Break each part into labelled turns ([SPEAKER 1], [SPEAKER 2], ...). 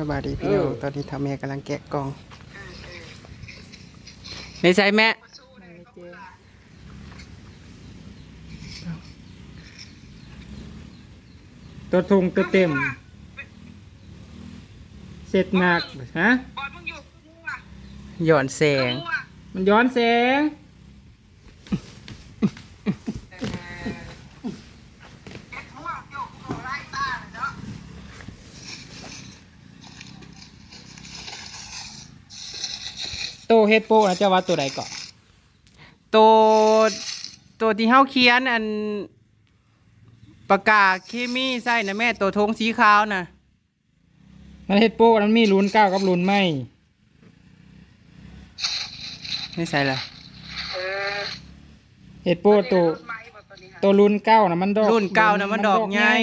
[SPEAKER 1] สวัสดีพี่น้องตอนนี้ทำแม่กำลังแกะกล่องในใจแม่
[SPEAKER 2] ตัวทุงตัวเต็ม เสร็จหนักฮะ
[SPEAKER 3] บอลมึงอยู่กูอะ
[SPEAKER 1] หย่อนแสง
[SPEAKER 3] กูอะ
[SPEAKER 2] มันย้อนแสง
[SPEAKER 3] เอ็ดหัวโยกกูไล่ตาเลยเนาะ
[SPEAKER 2] โต เฮดโปนะจะว่าตัวใดก่อน
[SPEAKER 1] ตัวตัวที่เฮาเขียนอันปากกาเคมีใส่นะแม่ตัวธงสีขาวน่ะ
[SPEAKER 2] มันเฮดโปมันมีลุ้นเก้ากับลุ้นไม่
[SPEAKER 1] ไม่ใส่ละ
[SPEAKER 3] เออ
[SPEAKER 2] เฮดโปตัว
[SPEAKER 3] รุ่นใหม่บ่ตัวนี้ฮะ
[SPEAKER 2] ตัวลุ้นเก้านะมันดอก
[SPEAKER 1] รุ่นเก่านะมันดอกใหญ่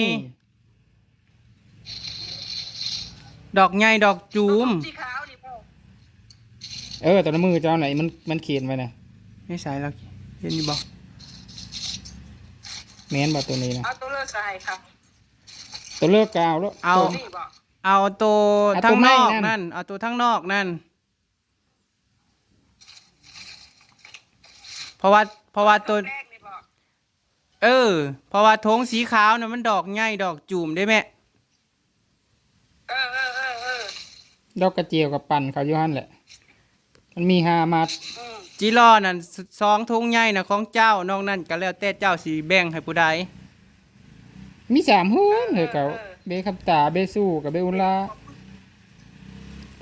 [SPEAKER 1] ดอกใหญ่ดอกจูม
[SPEAKER 3] สีขาวนี่พ่อ
[SPEAKER 2] เออตัวน้ำมือเจ้าไหนมันมันเขียนไว้นะ
[SPEAKER 1] ไม่ใส่แล้วเห็นอยู่บ่
[SPEAKER 2] แม้นบ่ตัวนี้นะ
[SPEAKER 3] เอาตัวเลือกใส่ครับ
[SPEAKER 2] ตัวเลิกกาวแล้ว
[SPEAKER 1] เอา
[SPEAKER 2] ตัว
[SPEAKER 3] นี่บอก
[SPEAKER 1] เอาตัว
[SPEAKER 2] เอาตัว
[SPEAKER 1] ทั้งนอก
[SPEAKER 2] ไม้นั่น
[SPEAKER 1] นั่น เอาตัวทั้งนอกนั่น เพราะว่าเพราะว่าตัว
[SPEAKER 3] แรกนี่บอก
[SPEAKER 1] เออ เพราะว่าธงสีขาวน่ะมันดอกใหญ่ดอกจูมได้แม่
[SPEAKER 3] เออเออเออเออ
[SPEAKER 2] ดอกกระเจียวกับปั่นเขาอยู่หันแหละ มันมีหามัด
[SPEAKER 3] อืม
[SPEAKER 1] จีรอนั่นสสองธงใหญ่น่ะของเจ้านอกนั้นก็แล้วแต่เจ้าสีแบ่งให้ผู้ใด
[SPEAKER 2] มีสามหุ้นเลยเก่าเบคับตาเบสู้กับเบอุลา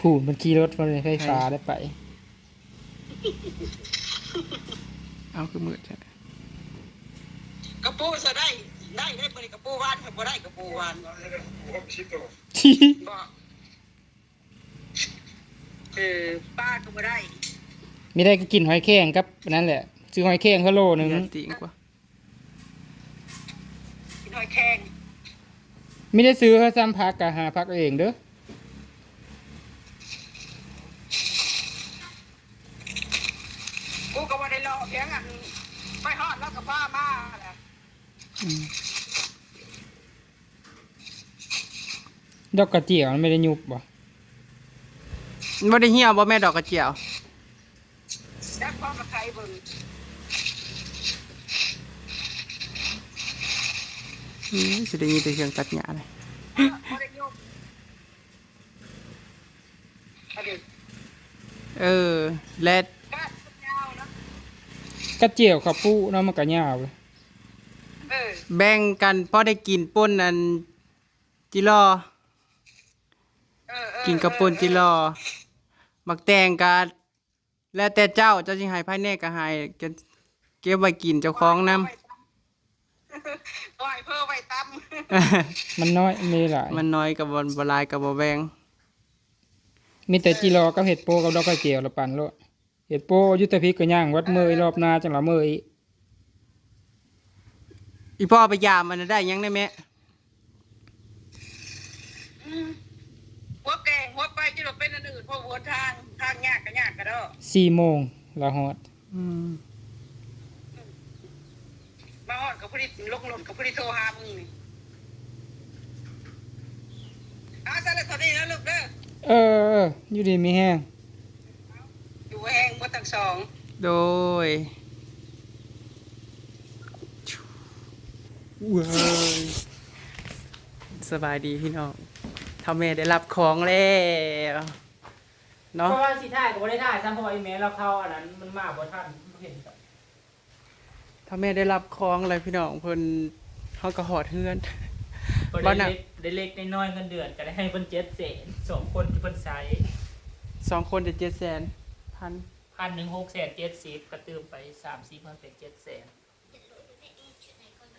[SPEAKER 2] ผูนมันขี่รถไฟฟ้าได้ไป
[SPEAKER 1] เอาคือมือใช่
[SPEAKER 3] กระปูจะได้ได้ได้บริกระปูวานครับบ่ได้กระปูวานบอก เออป้าก็บ่ได้
[SPEAKER 2] มีได้ก็กินหอยแครงครับนั่นแหละ ซื้อหอยแครงเขาโลหนึง
[SPEAKER 1] ยาติงกว่า
[SPEAKER 3] กินหอยแข็ง
[SPEAKER 2] ไม่ได้ซื้อเขาซ้ำพักกะหาพักเอาเองเด้อ
[SPEAKER 3] กูก็บ่ได้รอเพียงอันไปฮอดแล้วกับป้ามาแหละ
[SPEAKER 1] อืม
[SPEAKER 2] ดอกกระเจียวมันไม่ได้ยุบบ่
[SPEAKER 1] บ่ได้เหี่ยวบ่แม่ดอกกระเจียว
[SPEAKER 3] แซ่บพร้อมกับไข่เบิ่ง
[SPEAKER 1] อืมสิได้ยินแต่เสียงตัดหญ้าเลย
[SPEAKER 3] บ่ได้ยกอันนี้
[SPEAKER 1] เออ และ
[SPEAKER 3] ก้านมันยาวนะ
[SPEAKER 2] กระเจียวขับปูเนาะมันก็ยาวเลย
[SPEAKER 3] เออ
[SPEAKER 1] แบ่งกันพอได้กินป่นอันจิรอ
[SPEAKER 3] เออเออ
[SPEAKER 1] กินกับป่นจิรอ มักแตงกะแล้วแต่เจ้าเจ้าสิให้ภายในก็ให้ก็เก็บไว้กินเจ้าของนำ
[SPEAKER 3] ปล่อยเพิ่มไว้ต
[SPEAKER 2] มันน้อยมีหลาย
[SPEAKER 1] มันน้อยกับบ่บ่หลายกับบ่แบ่ง
[SPEAKER 2] มีแต่จีรอกับเห็ดโปกับดอกกระเจียวละปันโลดเห็ดโปอยุทธพิกก็ย่างวัดเมยรอบหนาจังหละเมย
[SPEAKER 1] อีพ่อไปยามมันได้ยังได้แม่ำ
[SPEAKER 3] หัวแกงหัวไปที่เราเป็นอันอื่นเพราะหัวทางทางยากก็ยากก็เด้อ
[SPEAKER 2] สี่โมงละฮอด
[SPEAKER 1] อืม
[SPEAKER 3] มาฮอดกับผู้ที่ลงหล่นกับผู้ที่โทรหามึงนี่เอาซะแล้วเท่านี้นะลูกเด้อ
[SPEAKER 2] เออเอออยู่ดีมีแห้ง
[SPEAKER 3] อยู่แห้งหมดทั้งสอง
[SPEAKER 1] โดยเว้ยสบายดีพี่น้อง ทำแม่ได้รับของแล้วเนาะ
[SPEAKER 2] เพราะว่าสิถ่ายก็บ่ได้ถ่ายซ้ำเพราะว่าอีเมลเราเข้าอันนั้นมันมาบ่ทันเห็น
[SPEAKER 1] ถ้าแม่ได้รับของอะไรพี่น้องเพิ่นเขาก็หอดเฮือน
[SPEAKER 4] บ่
[SPEAKER 1] บ่
[SPEAKER 4] ได้
[SPEAKER 1] น่ะ
[SPEAKER 4] เล็กได้เล็กได้น้อยเงินเดือนก็ได้ให้เพิ่นเจ็ดแสนสองคนที่เพิ่นใช้
[SPEAKER 1] สองคนจะเจ็ดแสนพัน
[SPEAKER 4] พันหนึ่งหกแสนเจ็ดสิบก็ตืมไปสามสี่พันเป็นเจ็ดแสน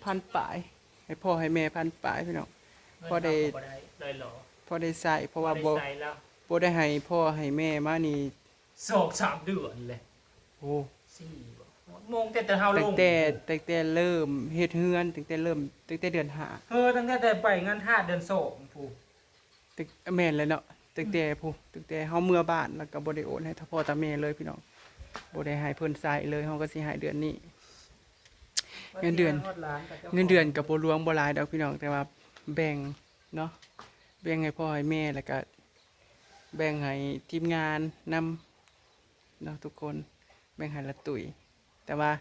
[SPEAKER 1] พันปลาย ให้พ่อให้แม่พันปลายพี่น้อง
[SPEAKER 4] เงิน
[SPEAKER 1] พอได้
[SPEAKER 4] เราก็บ่ได้เลยเหรอ
[SPEAKER 1] พอได้ใส่เพราะว่า
[SPEAKER 4] บ่
[SPEAKER 1] บ่
[SPEAKER 4] ได้ใช้แล้ว
[SPEAKER 1] บ่ได้ให้พ่อให้แม่มานี่
[SPEAKER 4] สองสามเดือนเลย
[SPEAKER 1] โอ้
[SPEAKER 4] สี่บ่โมงแต่แต่เฮาล
[SPEAKER 1] ตั้ง
[SPEAKER 4] ง
[SPEAKER 1] แต่ตั้งแต่เริ่มเฮ็ดเฮือนตั้งแต่เริ่มตั้งแต่เดือนห้า
[SPEAKER 4] เออตั้งแต่ไปงานท่าเดือนสองผูก
[SPEAKER 1] ตึกแม่นเลยเนาะตึกแต่ผู้ตึกแต่เฮาเมื่อบ้านแล้วก็บ่ได้โอนให้ท่าพ่อตาแม่เลยพี่น้องบ่ได้ให้เพิ่นใส่เลยเฮาก็สิให้เดือนนี้ เงินเดือน เงินเดือนก็บ่รวมบ่หลายดอกพี่น้องแต่ว่าแบ่งเนาะ แบ่งให้พ่อให้แม่แล้วก็แบ่งให้ทีมงานนำเนาะทุกคนแบ่งให้ละตุยแต่ว่า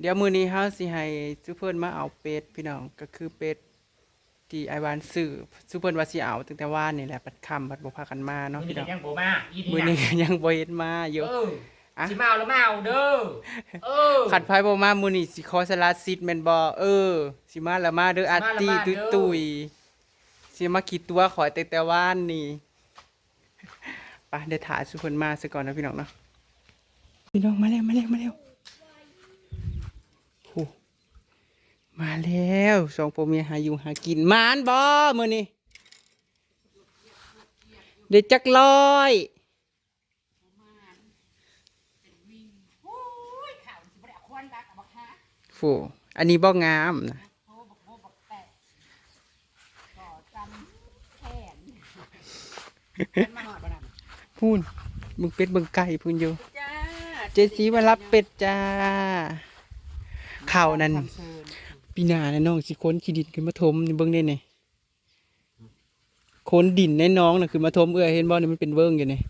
[SPEAKER 1] เดี๋ยวมื้อนี้เฮาสิให้ซุเพิ่นมาเอาเป็ดพี่น้องก็คือเป็ดที่ไอวานซื้อซุเพิ่นว่าสิเอาตั้งแต่ว่านนี่แหละบัดค่ำบัดบ่พากันมาเนาะ
[SPEAKER 4] มึง
[SPEAKER 1] พี่น้
[SPEAKER 4] จะ
[SPEAKER 1] อง
[SPEAKER 4] ยังโบมาอี
[SPEAKER 1] มื้อนี้
[SPEAKER 4] นี่
[SPEAKER 1] ก็ยังบ่เห็นมาอยู่
[SPEAKER 4] เออ
[SPEAKER 1] อะ
[SPEAKER 4] สิมาเอาแล้วมาเอาเด้อเออ
[SPEAKER 1] ขัดไผบ่มามื้อนี้สิขอสละสิทธิ์แม่นบ่เออสิมาละมาเด้ออาร์ตี้
[SPEAKER 4] มาละมาเด้
[SPEAKER 1] ตุ้ย
[SPEAKER 4] อ
[SPEAKER 1] ตุย สิมาคิดตัวขอแต่แต่ว่านนี่ไปเดี๋ยวถ่ายสุเพิ่นมาซะก่อนนะพี่น้องเนาะพี่น้องมาเร็วมาเร็วมาเร็วโอ้มาแล้วสองผัวเมียหาอยู่หากินมานบ่มื้อนี้เด็ดจักร้อยโอ้อันนี้บ่งามนะ พูนมึงเป็ดมึงไก่พูนอยู่
[SPEAKER 3] จ้า
[SPEAKER 1] เจสีมารับเป็ดจ้า ข่าวนั้นปีหน้านะน้องสิค้นขี้ดินขึ้นมาถมนี่เบิ่งได้นี่ค้นดินในน้องน่ะคือมาถมเอื้อเห็นบ่นี่มันเป็นเวิ้งอยู่นี่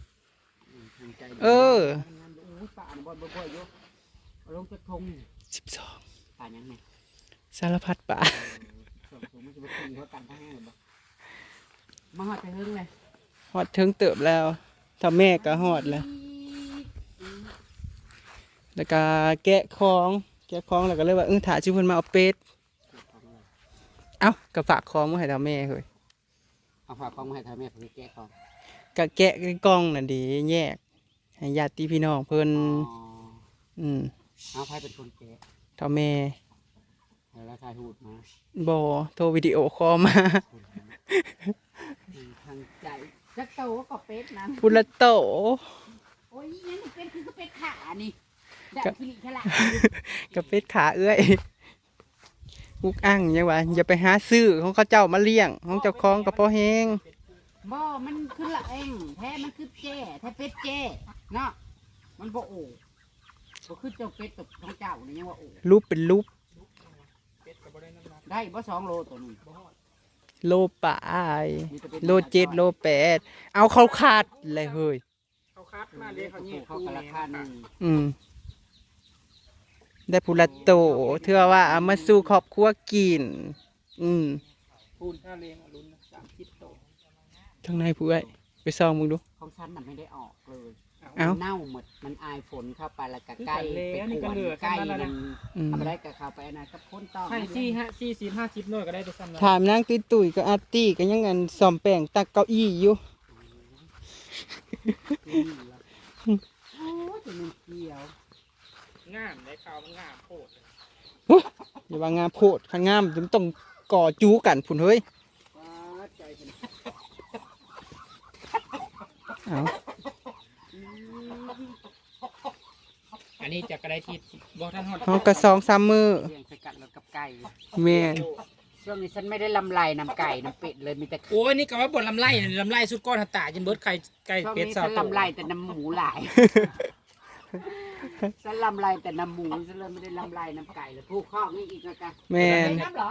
[SPEAKER 1] เออ
[SPEAKER 5] ป่าบอลบ่อยอยู่ลงจะทง
[SPEAKER 1] สิบสอง
[SPEAKER 5] ป่ายังไง
[SPEAKER 1] สารพัดป่า
[SPEAKER 5] สองตัวมันจะไปตีเขากันทั้งแห้งบ่มาหอดไปเฮิงเลย
[SPEAKER 1] ฮอดถึงเติบแล้วถ้าแม่ก็ฮอดแล้ว แล้วก็แกะของ แกะของแล้วก็เลยว่าเออถ่าชื่อเพิ่นมาเอาเป็ดเอ้าก็ฝากของมาให้ทาแม่เฮ้ย
[SPEAKER 5] เอาฝากของมาให้ทายแม่ผมแก้ของ
[SPEAKER 1] ก็แกะกล้องน่ะดีแยกให้ญาติพี่น้องเพิ่น
[SPEAKER 5] อ๋อ
[SPEAKER 1] อืม
[SPEAKER 5] เอาไพ่เป็นคนแก้
[SPEAKER 1] เท่าแม่
[SPEAKER 5] แล้วทายหูดมา
[SPEAKER 1] บอโทรวิดีโอคอลมา
[SPEAKER 5] ทางใจจักโตก็เป็ดนั้น
[SPEAKER 1] พุละโต
[SPEAKER 5] โอ้ยนี่เป็ดคือเป็ดขานี่ดับขี้ขลา
[SPEAKER 1] กับเป็ดขาเอื้อยอุกอั้งยังวะอย่าไปหาซื้อของเขาเจ้ามาเลี้ยง ของเจ้าของกับพ่อแห้ง
[SPEAKER 5] บ่มันคือละเองแท้มันคือแจ้แท้เป็ดแจ้เนาะมันบ่โอ้บ่คือเจ้าเป็ดกับของเจ้านี่ยังว่าโอ้
[SPEAKER 1] รูปเป็นรูป
[SPEAKER 5] ได้บ่สองโลตัวนี้
[SPEAKER 1] โลป่าย
[SPEAKER 5] มีแต่ป็น
[SPEAKER 1] โลเจ็ดโลแปดเอาเขาขาดเลยเฮ้ย
[SPEAKER 4] เขาคัดมาเลยเขา
[SPEAKER 5] เขา
[SPEAKER 4] เนี่ย
[SPEAKER 5] เขากระคาหนึ่ง
[SPEAKER 1] อืมได้พุละโตเทื่อว่าเอามาสู่ครอบครัวกิน อืม
[SPEAKER 4] พูนถ้าเลี้ยงอรุณสามคิดโต
[SPEAKER 1] ทางในผู้เอ้ยไปซองมึงดู
[SPEAKER 5] ของฉันน่ะไม่ได้ออกเลย
[SPEAKER 1] เอ้า
[SPEAKER 5] เน่าหมดมันอายฝนเข้าไปแล้วก็ใกล้ไปขวนใกล้มัน
[SPEAKER 1] อืม
[SPEAKER 5] ทำได้กับเขาไปอันนั้นกับพ้นต้อง
[SPEAKER 4] ให้สี่ห้าสี่สิบห้าสิบหน่วยก็ได้ตัวซ้ำแล้ว
[SPEAKER 1] ถามนางตุ้ยตุยๆก็อาร์ตี้ก็ยังอันซ่อมแป้งตักเก้าอี้อยู่
[SPEAKER 5] โอ้ยจะมันเกี่ยว
[SPEAKER 4] งามในข่าวมันงามโคตร
[SPEAKER 1] อย่าว่างามโพดขันงามถึงต้องก่อจูกันพุ่นเฮ้ย
[SPEAKER 5] ว้าใจเป็น
[SPEAKER 1] เอา
[SPEAKER 4] อันนี้จะกระได้ทิศบอกท่านฮอด
[SPEAKER 1] เฮาก็สองสามมือ
[SPEAKER 5] เลี้ยงสกัดแล้วกับไก่
[SPEAKER 1] แม่น
[SPEAKER 5] ช่วงนี้ฉันไม่ได้ลำไรน้ำไก่น้ำเป็ดเลยมีแต่
[SPEAKER 4] โอ้ยนี่ก็ว่าบนลำไส้ลำไส้สุดก้อนหัตตาจนเบิดไก่ไก่
[SPEAKER 5] ช่วง
[SPEAKER 4] เป็ด
[SPEAKER 5] นี้
[SPEAKER 4] สา
[SPEAKER 5] ฉั
[SPEAKER 4] วนโต
[SPEAKER 5] ลำไรแต่น้ำหมูหลายฉันลำไรแต่น้ำหมูฉันเลยไม่ได้ลำไรน้ำไก่เลยผู้ครอบนี่อีกแล้วกัน
[SPEAKER 1] แม่น
[SPEAKER 5] น้ำเหรอ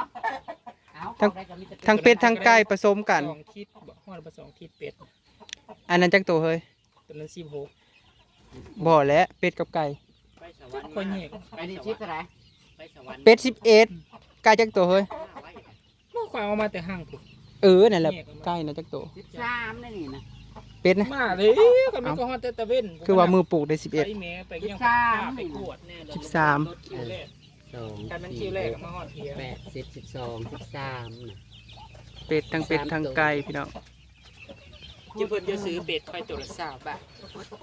[SPEAKER 5] เอา
[SPEAKER 1] ทั้ง
[SPEAKER 5] เข้าได้ก็มีแต่
[SPEAKER 1] ทั้งเป็ดทั้งไก่ผสมกัน
[SPEAKER 4] สองทิศบอกฮอดมาสองทิศเป็ด
[SPEAKER 1] อันนั้นจักตัวเฮ้ย
[SPEAKER 4] ตัวนั้นสิบหก
[SPEAKER 1] บ่แล้วเป็ดกับไก่
[SPEAKER 4] คนเหก
[SPEAKER 5] อันนี้ชิปอะไร
[SPEAKER 1] เป็ด11ไก่จักตัวเฮ้ย
[SPEAKER 4] เมื่อควายเอามาแต่ห้างถูก
[SPEAKER 1] เออนั่นแหละไก่น่ะจักตัว
[SPEAKER 5] ชิปสามนี่นี่นะ
[SPEAKER 1] เป็ดนะ
[SPEAKER 4] มาเลยก็มันก็ฮอดแต่ตะเว้น
[SPEAKER 1] คือว่ามือปลูกได้
[SPEAKER 4] ไอ้แม่ไปเกี่ยงไปขวดแน่เลย
[SPEAKER 1] สิบสาม
[SPEAKER 4] รถคิวแรก
[SPEAKER 5] สอง
[SPEAKER 4] การมันคิวแรกมาฮอดเทีย
[SPEAKER 5] แปดสิบสิบสองสิบสามนะ
[SPEAKER 1] 11เป็ดทั้งเป็ดทั้งไก่พี่น้อง
[SPEAKER 4] จะเพิ่นจะซื้อเป็ดค่อยตัวละสามบาท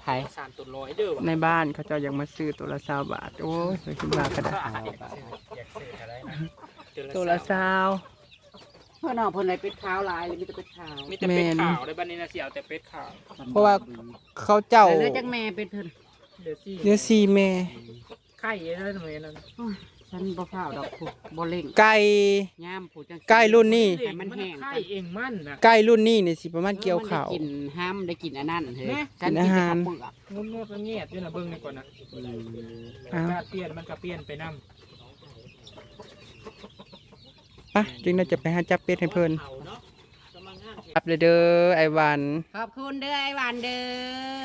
[SPEAKER 5] ไผ่
[SPEAKER 4] สามตัวร้อยเด้อวะ
[SPEAKER 1] ในบ้านเขาเจ้ายังมาซื้อตัวละ20บาท โอ้ยไปขึ้นมาก็ได้ตัวละ20
[SPEAKER 5] เพื่อนน้องเพื่อนอะไรเป็ดขาวลายเลยมีแต่เป็ดขาว
[SPEAKER 4] มีแต่เป็ดขาวในบ้านนี้นะเสียวแต่เป็ดขาว
[SPEAKER 1] เพราะว่าเขาเจ้า
[SPEAKER 5] แต่เลือดจังแม่เป็ดเพิ่น
[SPEAKER 4] เดี๋ยวสิ
[SPEAKER 1] เนื้อซีแม่
[SPEAKER 4] ไข่เอ้ยทำไมนั่น
[SPEAKER 5] โอ้ย ฉันบ่ข้าวดอกผู้บ่เล่ง
[SPEAKER 1] ไก่
[SPEAKER 5] ย่ามผู้จัง
[SPEAKER 1] ไก่รุ่นนี้
[SPEAKER 5] ให้มันแห้ง
[SPEAKER 4] ไข่เองมันนะ
[SPEAKER 1] ไก่รุ่นนี้นี่สิประมาณเกี่ยวข้าว
[SPEAKER 5] มันได้กินห้ามได้กินอันนั้นเฮ้ย
[SPEAKER 4] แม่
[SPEAKER 5] ฉัน
[SPEAKER 1] กิน
[SPEAKER 5] กิน
[SPEAKER 1] อา
[SPEAKER 5] แต่
[SPEAKER 1] หาร
[SPEAKER 5] ข้าวเปลือก
[SPEAKER 4] งุ้มนวดก็เงียบอยู่นะเบิ่งนี่ก่อนนะ
[SPEAKER 5] อืม
[SPEAKER 1] อ้าว
[SPEAKER 4] การเปลี่ยนมันก็เปลี่ยนไปนำ
[SPEAKER 1] ปะจึงน่าจะไปหาจับเป็ดให้เพิ่น
[SPEAKER 4] เนาะจะมางานแถ
[SPEAKER 1] รับเลยเด้อไอวัน
[SPEAKER 5] ขอบคุณเด้อไอ้หวานเด้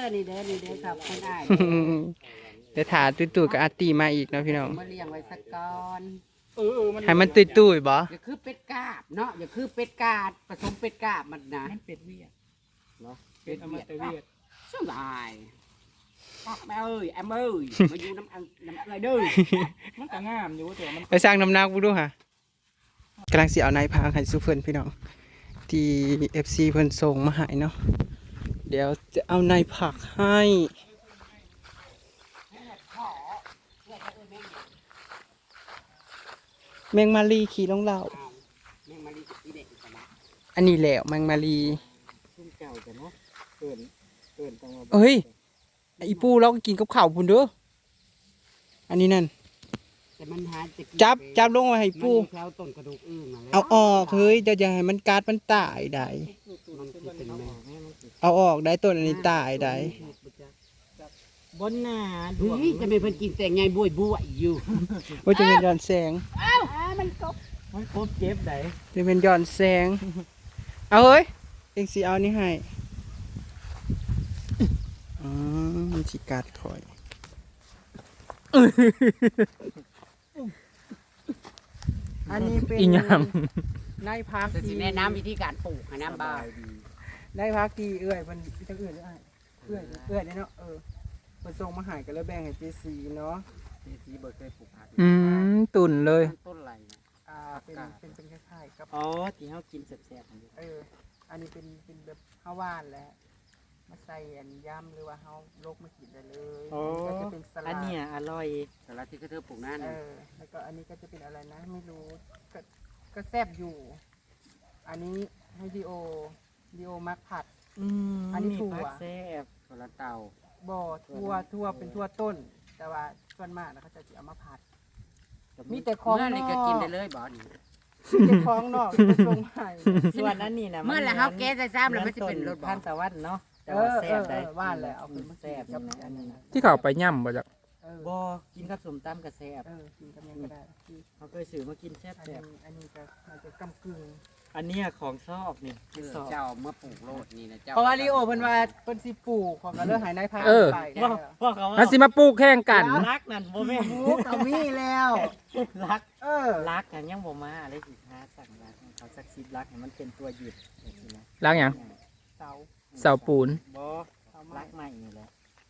[SPEAKER 5] อนี่เด้อนี่เด้อขอบคุณได้
[SPEAKER 1] เดี๋ ยวถาตุ้ยๆกับอาร์ตีมาอีกเนาะพี่น้อง
[SPEAKER 5] มาเลี้ยงไว้สักก่อน
[SPEAKER 4] เออเออมัน
[SPEAKER 1] ให้มันตุ้ยๆบ่
[SPEAKER 5] อย่าคือเป็ดกาบเนาะอย่าคือเป็ดกาดผสมเป็ดกาบมันนะ
[SPEAKER 4] มันเป็ดเวียด
[SPEAKER 5] เหรอ
[SPEAKER 4] เป็ดอมตะเวียด
[SPEAKER 5] ช่างลายออกแม่เอ้ยแอมเอ้ยมาอยู่น้ำอันน้ำอะไรเด้อ
[SPEAKER 4] มันก็งามอยู่แต่ว่ามัน
[SPEAKER 1] ไปสร้างน้ำหนักบุดูฮะกำลังสิเอานายพางให้สุเพิ่นพี่น้องที่ FC เพิ่นส่งมาให้เนาะเดี๋ยวจะเอานายผักให้ มงมารีขี่ลงเหล่า
[SPEAKER 5] แม่งมาลีกับอีเด็กกันนะ
[SPEAKER 1] อันนี้แหละแมงมารี
[SPEAKER 4] ชุ่มเจ้าจ้ะเนาะเกินเกินจังว่า
[SPEAKER 1] เอ้ยไอีปูเราก็กินกับข้าวพุ่นเด้ออันนี้นั่น
[SPEAKER 5] แต่มันหาจะกิน
[SPEAKER 1] จับจับลงไว้ให้ปู
[SPEAKER 5] มันอยู่แถวต้นกระดูกอึ่งนั่นแหละ
[SPEAKER 1] เอาออกเฮ้ยจะอย่าให้มันกัดมันตายได้
[SPEAKER 5] มันสิเป็นแม่
[SPEAKER 1] เอาออกได้ต้นอันนี้ตายได้
[SPEAKER 6] บนหน้าดวง
[SPEAKER 5] เฮ้ยจะไม่เพิ่นกินแต่ไงบวยบวยอยู่
[SPEAKER 1] ว่าจะเป็นย้อนแสง
[SPEAKER 5] มันกบ
[SPEAKER 6] มันครบเจ็บไหน
[SPEAKER 1] จะเป็นย้อนแสง เอาเฮ้ยเอ็งสีเอานี่ให้อืมมันสิกัดคอยอันนี้เป็น
[SPEAKER 6] อีหยัง
[SPEAKER 1] นายพัก
[SPEAKER 5] จะสิ
[SPEAKER 1] ที่
[SPEAKER 5] แนะนำวิธีการปลูกให้น้ำบ้า
[SPEAKER 1] นายพักที่เอื้อยมันจะเอื้อยหรือไอ้เอื้อยเอื้อยเนี่ยเนาะเออมั นส่งมาใหายกันแล้วแบ่งให้เจซีเนาะ
[SPEAKER 5] สีสีเบิกเคยปลูกผัก
[SPEAKER 1] อืมตุ่นเลย
[SPEAKER 5] ต้นอะไรนะ
[SPEAKER 1] อ่าเป็นเป็นเป็นคล้ายๆกับ
[SPEAKER 6] อ๋อที่เฮากินแซ่บๆอันนี้
[SPEAKER 1] เอออันนี้เป็นเป็นแบบข้าวหว่านแหละมาใส่อันย่ำหรือว่าเฮาลกมากินได้เลยก็จะเป็นสลัด
[SPEAKER 6] อันเนี้ยอร่อย
[SPEAKER 5] สาระที่เขาเธอปลูกนั่น
[SPEAKER 1] เออแล้วก็อันนี้ก็จะเป็นอะไรนะไม่รู้ก็ก็แซ่บอยู่ อันนี้ให้ดีโอดีโอมักผัด
[SPEAKER 6] อืม
[SPEAKER 1] อันนี้ถั่ว
[SPEAKER 6] ผักแซ่บ
[SPEAKER 5] สาระเต่า
[SPEAKER 1] บ่อทั่วทั่วเป็นทั่วต้น แต่ว่าส่วนมากนะเขาจะเอามาผัด มีแต่ของ
[SPEAKER 5] เมื่อนี่ก็
[SPEAKER 1] นอก
[SPEAKER 5] กินได้เลยบ่นี่
[SPEAKER 1] เก็บของนอกจะส่งให้
[SPEAKER 6] ส่วนนั้นนี่นะ
[SPEAKER 5] เมื่อแล้วเฮาแก้ใส่ซ้ำแล้วมันสิเป็นรสบ่
[SPEAKER 6] พันสวรรค์เนาะแต่
[SPEAKER 1] เอ
[SPEAKER 6] ว่า
[SPEAKER 1] อ
[SPEAKER 6] แซ่
[SPEAKER 1] เอบอ
[SPEAKER 6] ได้
[SPEAKER 1] เออว่านแหละเอาเป็นมา
[SPEAKER 6] แซ่บ
[SPEAKER 1] กับ
[SPEAKER 6] นี่อันนี้นะ
[SPEAKER 4] ที่เขาไปย่ำบ่จัก
[SPEAKER 1] เออ
[SPEAKER 6] บ่กินกับสมตำกับแซ่บ
[SPEAKER 1] เออกินกับยังก็ได้ที่
[SPEAKER 6] เขาเคยซื้อมากินแซ่บ
[SPEAKER 1] อัน
[SPEAKER 6] แซ่บ
[SPEAKER 1] นี้อันนี้ก็น่าจะกำกึ่ง
[SPEAKER 6] อันเนี้ยของชอบนี่คือชอบ
[SPEAKER 5] เจ้าเมื่อปลูกโลดนี่นะเจ้า
[SPEAKER 1] เพราะว่าลีโอเพิ่นว่าเพิ่นสิปลูกของก็เลยหายนายพราน
[SPEAKER 4] เออ
[SPEAKER 1] ไป
[SPEAKER 6] ว่า
[SPEAKER 1] แล้ว
[SPEAKER 6] ว่าเขา
[SPEAKER 4] มันสิมาปลูกแข่งกัน
[SPEAKER 6] รักนั่นบ่แม่น
[SPEAKER 1] หมูก็มีแล้ว
[SPEAKER 6] รัก
[SPEAKER 1] เออ
[SPEAKER 6] รักกันยังบ่มาเลยสิหาสั่งรักให้เขาสักสิบรักให้มันเป็นตัวหยุดจังซี่นะ
[SPEAKER 4] ล้างหยัง
[SPEAKER 1] เสา
[SPEAKER 4] เสาปูน
[SPEAKER 6] บ่
[SPEAKER 1] เสา
[SPEAKER 6] รั
[SPEAKER 1] ไม้
[SPEAKER 6] กใหม่นี่แหละ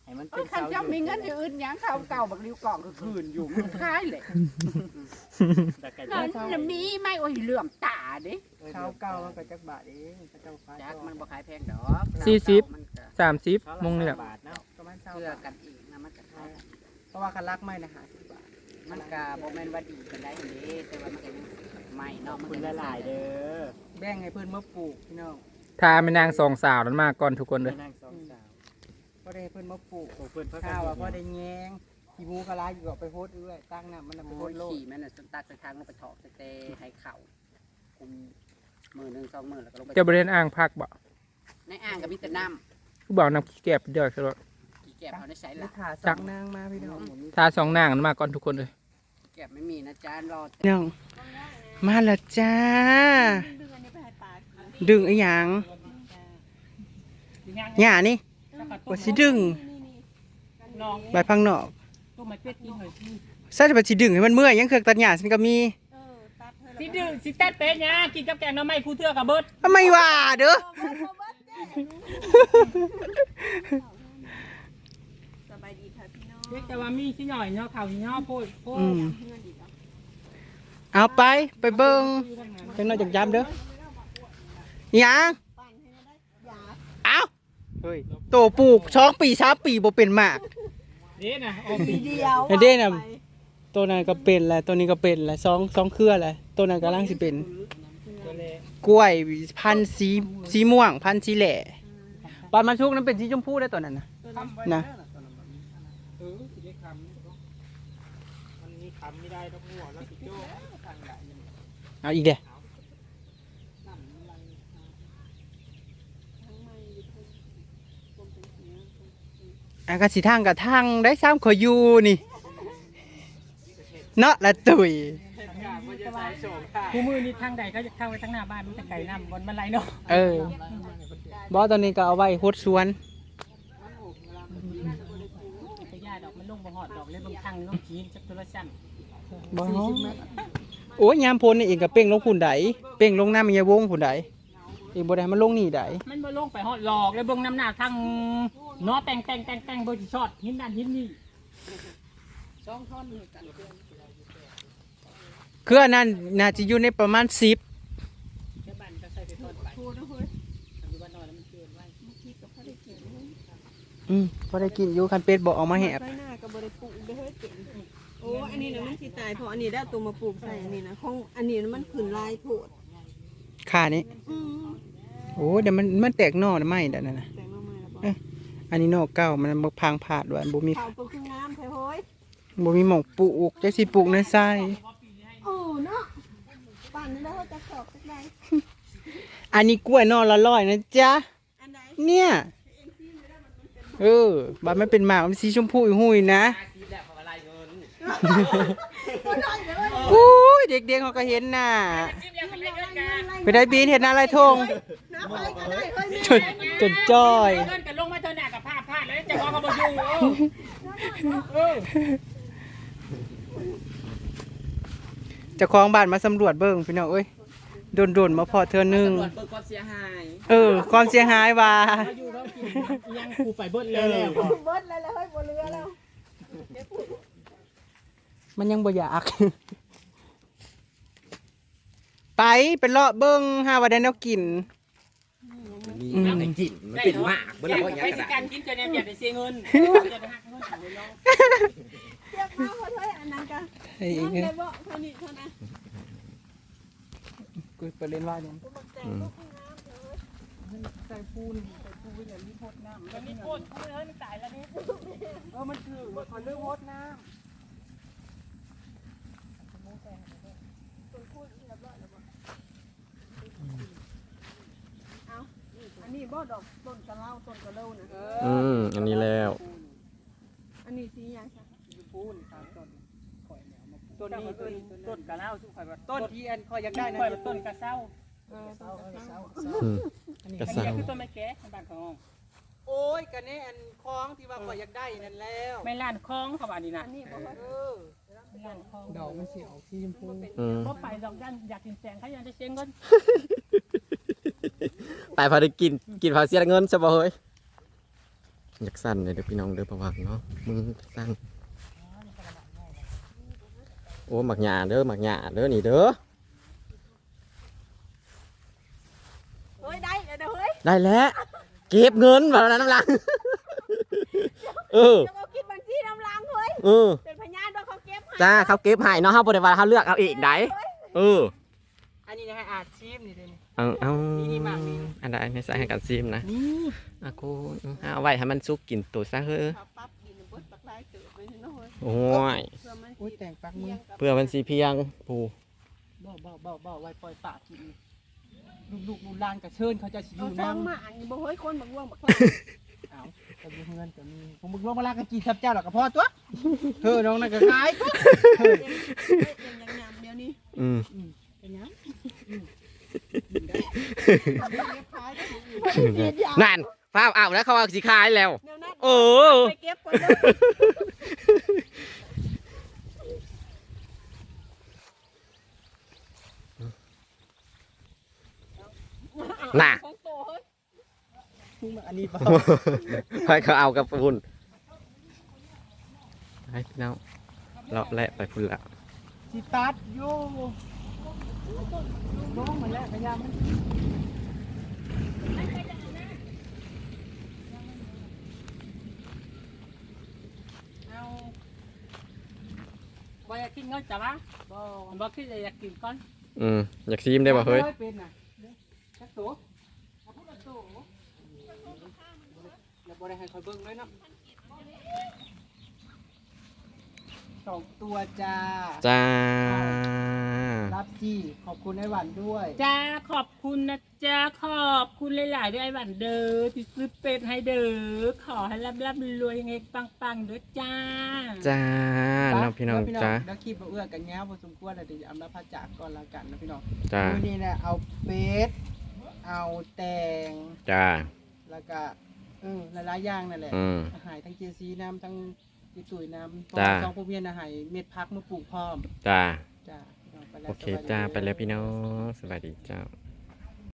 [SPEAKER 6] ให้มัน
[SPEAKER 5] เอ
[SPEAKER 6] เป็
[SPEAKER 5] อนคัน
[SPEAKER 6] เสาห
[SPEAKER 5] เจ้า
[SPEAKER 6] ยุด
[SPEAKER 5] มีเงินอยู่อื่นหยังข้าวเก่าบักริ้วกล่องก็คืนอยู่มันคล้ายเลย
[SPEAKER 6] แต่ไก่
[SPEAKER 5] นั่นน่ะมีไหม่โอ้ยเหลื่อมตาเด้
[SPEAKER 1] เสาเก่ามันก็จักบาทเองพระเจ้าฟ้า
[SPEAKER 5] จักมันบ่ขายแพงดอก
[SPEAKER 4] สี่สิบ
[SPEAKER 5] มันก็
[SPEAKER 4] สามสิบ
[SPEAKER 6] เขา
[SPEAKER 4] มงนี่แหละ
[SPEAKER 6] บาทเนาะ
[SPEAKER 1] ประมาณเสา
[SPEAKER 5] เชื่อบา
[SPEAKER 1] ท
[SPEAKER 5] กันเองนะมันก็ขาย
[SPEAKER 1] เพราะว่าคันรักไม้นะ50บาท
[SPEAKER 5] มันก็บ่แม่นว่าดีกันได้เด้แต่ว่ามันก็ยังใหม่เนาะมัน
[SPEAKER 6] คุ
[SPEAKER 5] ก็
[SPEAKER 6] ณละลายเด้อ
[SPEAKER 1] แบ่งให้เพิ่นมาปลูกพี่น้อง
[SPEAKER 4] ทาไม่นางสองสาวนั้นมาก่อนทุกคนเลย
[SPEAKER 6] นางสองสาว
[SPEAKER 1] ก็ได้ให้เพิ่นมาปลูก
[SPEAKER 6] โอ้เพิ่นเพิ่น
[SPEAKER 1] ข้าวว่าพอได้แยงขี้หมูกะลาอยู่ก็ไปโพดเอื้อยตั้งน่ะมันน่ะไปโพ
[SPEAKER 5] โอ้ย
[SPEAKER 1] ดโลด
[SPEAKER 5] ขี่มันน่ะสตักสะทางลงไปถอกสเตให้เข่าคุมมือหนึงสองมือแล้วก็ลงไป
[SPEAKER 4] เจ้าบริเวณอ่างพักบ่
[SPEAKER 5] ในอ่างก็มีแต่น้
[SPEAKER 4] ผู้บอกนำขี้แก็บเดียวคือรถำ
[SPEAKER 5] กี่แก็บเอาได้ใช้
[SPEAKER 1] นี่
[SPEAKER 5] ละ
[SPEAKER 1] ขาสองนางมาพี่น้อง
[SPEAKER 4] ทาสองนางนั้นมาก่อนทุกคนเลย
[SPEAKER 5] แก็บไม่มีนะจ๊ะรอ
[SPEAKER 1] พี่น้องมาแล้วจ้า ดึงไอ้หยังหย่านี่ ว่าสิดึง
[SPEAKER 6] น้อง
[SPEAKER 1] ใบพังนอก
[SPEAKER 6] ตัวไม้เป็ดกินหน่อยสิ
[SPEAKER 1] ใช่ว่าสิดึงให้มันเมื่อยยังเครื่องตัดหญ้าฉันก็มี
[SPEAKER 6] สิดื้อสิแตดเป็ดเนี่ยกินกับแกงหน่อไม้คู่เทือกับเบิด
[SPEAKER 1] ทำไมว่าเด้อ
[SPEAKER 7] สบายดีค่ะพี่น้อง
[SPEAKER 6] เรียกแต่ว่ามีสิหน่อยเนาะข้าวเหนียวโพดโพด
[SPEAKER 1] อืมเอาไปไปเบิ่งจังน้อยจักยามเด้อหยังเอา เฮ้ยโตปลูกช่องปีสามปีบ่เป็นมาก
[SPEAKER 6] เด้น่ะออกปี
[SPEAKER 7] เดียว
[SPEAKER 1] ไอ้เด้น่ะตัวนั้นก็เป็นแหละตัวนี้ก็เป็นแหละสองสองเครือแหละตัวนั้นกำลังสิเป็น
[SPEAKER 6] ตัวเล็ก
[SPEAKER 1] กล้วยพันธุ์สีสีม่วง พันธุ์สีแหล่ปานมันชุกนั้นเป็นสีชมพูได้ตัวนั้นนะนะ
[SPEAKER 4] เออสิได้คำมันมีคำไม่ได้ต้องหัวแล้วสิโจ้ทางไหน
[SPEAKER 1] เอาอีกเด้อากาสิทางกับทางได้ซ้ำขอยอยู่นี่ เนาะละตุย
[SPEAKER 4] เมั
[SPEAKER 5] นจะว่า
[SPEAKER 4] คู่มือนี่ทางใดก็จะเข้าไปทางหน้าบ้านมันจะไก่น้ำบนมันไหลเนาะ
[SPEAKER 1] เออบ่ตอนนี้ก็เอาไว้ฮดสวน
[SPEAKER 4] จะย่าดอกมันลงบ่หอดดอกเลยบางทางนี่ต้องขีนจักตัวละสั้น
[SPEAKER 1] บ่โอ้ยยามพ้นนี่เองก็เป้งลงพุ่นใดเป้งลงน้ำมียวงพุ่นใดเองบ่ได้ให้มันลงนี่ใด
[SPEAKER 4] มันบ่ลงไปหอดหลอกเลยเบิ่งน้ำหน้าทาง เนาะแต่งแต่งแต่งแต่งเบิ่งสิชอดหินนั่นหินนี่
[SPEAKER 1] คืออันนั้นน่าจะอยู่ในประมาณ10
[SPEAKER 4] แค่บ้านก็ใส่ไปทอดไปอยู่บ้านนอนแล้วมันเกินไว้
[SPEAKER 1] อืมพอได้กินอยู่คันเป็ดบอกเอามาแหบ
[SPEAKER 7] ไปหน้ากับบริปลูกเด้อเฮ้ยเก่งโอ้อันนี้นะมันสิตายเพราะอันนี้ได้เอาตัวมาปลูกใส่อันนี้นะของอันนี้นะมันขืนลายโผด
[SPEAKER 1] ค่านี้
[SPEAKER 7] อืม
[SPEAKER 1] โอ้เดี๋ยวมันมันแตกหน่อนะไม่ได้นะนะ
[SPEAKER 7] แต่งมาใหม่แล้วบ อก
[SPEAKER 1] เอ๊ะอันนี้หน่อเก่ามันบ่พังผาดด้วยบ่มี
[SPEAKER 7] เขาปลูกขึ้นน้ำแท้เฮ้ย
[SPEAKER 1] บ่มีหม่องปลูกจักสิปลูกในทราย
[SPEAKER 7] โอ้เนาะปั่นนี่แล้วเฮ้ยจะสอบสักใด
[SPEAKER 1] อันนี้กล้วยหน่อละร้อยนะจ๊ะ
[SPEAKER 7] อันใด
[SPEAKER 1] เนี่ย เออบัดมันเป็นหมากมันสีชมพูหุยๆนะ
[SPEAKER 4] ซีแล้วเขาอะไรเงิน
[SPEAKER 1] อุ้ยเด็กๆเขาก็เห็นน่ะ
[SPEAKER 4] ซีแล้วเขาได้เงินกัน
[SPEAKER 1] ไปได้บีนเห็นอะไรทง
[SPEAKER 7] น้ำไปก็ได้เฮ้ย
[SPEAKER 1] จนจนจ้อย
[SPEAKER 4] ผ้าแล้วจะว่าเขาบ่อยู่เออ
[SPEAKER 1] เจะคลองบ้านมาสำรวจเบิ่งพี่น้องเอ้ยโดนๆมาพอเธอหนึง
[SPEAKER 4] ตรวจเปิดความเสียหาย
[SPEAKER 1] เออ ความเสียหายว่า
[SPEAKER 4] เขาอยู่เขากินยังกูไปเบิ้ลแล้วแล้ว
[SPEAKER 7] เบิดเลยแล้วเฮ้ยบนเรือแล้ว
[SPEAKER 1] มันยังบ่อยาก ไปเป็นเลาะเบิ่งหาว่าได้แนวกิน
[SPEAKER 8] มีน้ำในกลิ่นมันเป็นหมากเมื่อไหร่ว่าอย่าง
[SPEAKER 4] ไอ้
[SPEAKER 8] นั้น
[SPEAKER 4] สิ
[SPEAKER 8] อะ
[SPEAKER 4] การกินจะเนี่ยอยากได้เสียเงินอยากได้หักเงินของน้อง
[SPEAKER 7] เทียบมาเฮ้ยอันนั้นกัน
[SPEAKER 1] ไอ้
[SPEAKER 7] น้ำ
[SPEAKER 1] เอ้ย
[SPEAKER 7] ได้บ่เท่านี้เท่านั้น
[SPEAKER 1] กูไปเล่นว่าเนี่ย
[SPEAKER 7] แต่งลูกขึ้นน้ำเฮ้ย
[SPEAKER 1] ใส่ปูนใส่ปูนอย่างนี้พดน้ำ
[SPEAKER 4] มันมีโคตรเฮ้ยมันตายแล้วนี่
[SPEAKER 1] เออมันคือมันขอเรื่องพดน้
[SPEAKER 7] อั บ่ดอกต้นกะเหล่าต้นกะเหล่านะ
[SPEAKER 8] อืมอันนี้แล้ว
[SPEAKER 7] อันนี้สีหยังคะ
[SPEAKER 1] ปูนสามต้นข่อยแล้วมาปลูก
[SPEAKER 4] ต้นนี้ต้นต้นกะเล่าสุข่อยว่า
[SPEAKER 1] ต้นที่อันข่อยอยากได้นะ
[SPEAKER 4] ข่อยว่าต้นกะเซ้า
[SPEAKER 7] เออต้นกะเหล่า
[SPEAKER 8] อืม
[SPEAKER 1] อันนี้
[SPEAKER 8] กระ
[SPEAKER 4] อัน
[SPEAKER 8] เซ้า
[SPEAKER 4] นี้คือต้นไม้แก่ในบ้านของ
[SPEAKER 1] โอ้ยกันนี่อันคล้องที่ว่าข่อยอยากได้นั่นแล้ว
[SPEAKER 4] ไม่ล้านคลองเขาว่านี่นะ
[SPEAKER 7] อันนี้บ่ค่อย
[SPEAKER 1] เออ
[SPEAKER 4] ล้านคลอง
[SPEAKER 1] ดอกมันสีออกสีชมพู
[SPEAKER 8] อืม
[SPEAKER 4] เพราะไปดอกยันอยากกินแสงเขายังจะเสียเงิน
[SPEAKER 8] ไปพอได้กินกินพอเสียเงินซะบ่เฮ้ยอยากสั่นเลยเด้อพี่น้องเด้อประวัติเนาะมึงสั่นโอ้หมักหยาเด้อหมักหยาเด้อนี่เด้อ
[SPEAKER 7] เฮ้ยได้เดี๋ยวเฮ้ย
[SPEAKER 8] ได้แล้วเก็บเงินแบบนั้นน้ำลังเออ
[SPEAKER 7] จะเอาคิดบัญชีน้ำล้างเฮ้ย
[SPEAKER 8] เออ
[SPEAKER 7] เป็นพยานว่าเขาเก็บให้
[SPEAKER 8] จ้าเขาเก็บให้เนาะเฮาบ่ได้ว่าเฮาเลือกเอาเองได้เออ
[SPEAKER 1] อันนี้นะฮะอาชีพนี่เลยนี่
[SPEAKER 8] เอาเอา
[SPEAKER 1] นี่นี่มากนี่
[SPEAKER 8] อันใดในสายให้กันซิมนะ
[SPEAKER 1] นี่
[SPEAKER 8] อากูเอาไว้ให้มันสุกกินตัวซะเฮ้อ
[SPEAKER 7] เขาปั๊บกินเบิดปักลายเติบไปเนาะเฮ้ย
[SPEAKER 8] โอ้ย
[SPEAKER 7] เพื่อมัน
[SPEAKER 1] โอ้ยแต่งปักมือ
[SPEAKER 8] เพื่อมันสีเพียงปู
[SPEAKER 1] บ่บ่บ่บ่ไว้ปล่อยปากกินลูกลูกลูกหลานกระเชิญเขาจะสิอ
[SPEAKER 7] เอา
[SPEAKER 1] ยู่
[SPEAKER 7] ซอง
[SPEAKER 1] นำ
[SPEAKER 7] มาอันนี้บ่เฮ้ยคนบักว่วงบักลาย
[SPEAKER 1] เอาก็อยู่เงินก็มีผมมึงลงมาลากันกี่ทับเจ้าหรอกก็พอตัวเธอน้องนั่นก็ขายก็
[SPEAKER 7] เฮ้ยเป็นยังยำเดี๋ยวนี้
[SPEAKER 8] อืม
[SPEAKER 1] เป็นหยัง
[SPEAKER 8] นั่นฟ้าวเอาแล้วเขาเอาสีขายแล้ว
[SPEAKER 7] เดี๋ยวนั้น
[SPEAKER 8] โอ้
[SPEAKER 7] ไปเก็บก่อนเด้อ
[SPEAKER 8] น่ะ
[SPEAKER 7] ของโตเฮ้ย
[SPEAKER 1] อันนี้เปล่า
[SPEAKER 8] ให้เขาเอากับพุ่นไปพี่น้องเลาะแหละไปพุ่นละ
[SPEAKER 1] สิตัดอยู่ ลงมาแล้วพยายามมัน
[SPEAKER 4] เอาบ่อยากกินเงินจ้ะวะบ่บ่คิดจะอยากกินก่อน
[SPEAKER 8] อืมอยากซีมได้บ่เฮ้ย
[SPEAKER 1] เป็นน่ะจักโตเอาพูดละโตแล้วบ่ได้ให้คอยเบิ่งเลยเนาะสองตัวจ้า
[SPEAKER 8] จ้า
[SPEAKER 1] เรารับซี่ขอบคุณไอ้หวันด้วย
[SPEAKER 9] จ้าขอบคุณนะจ้าขอบคุณหลายๆด้วยไอ้หวันเด้อที่ซื้อเป็ดให้เด้อขอให้ร่ำร่ำรวยเงปังๆเด้อจ้า
[SPEAKER 8] จ้าน้องพี่น้องจ้า
[SPEAKER 1] แล้วคลิปเอื้อกันแง้วพอสมควรแล้วเดี๋ยวจะอำลาพระจากก่อนละกันนะพี่น้อง
[SPEAKER 8] จ้า
[SPEAKER 1] มื้อนี้เนี่ยเอาเป็ดเอาแตง
[SPEAKER 8] จ้า
[SPEAKER 1] แล้วก็เออหลายๆอย่างนั่นแหละ
[SPEAKER 8] อืม
[SPEAKER 1] อาหารทั้งเจซีน้ำทั้งจีตุยน้ำ
[SPEAKER 8] จ้า
[SPEAKER 1] สองพวกเมียนอาหารเม็ดพักมาปลูกพร้อม
[SPEAKER 8] จ้า
[SPEAKER 1] จ้า
[SPEAKER 8] โอเคจ้าไปแล้วพี่น้องสวัสดีเจ้า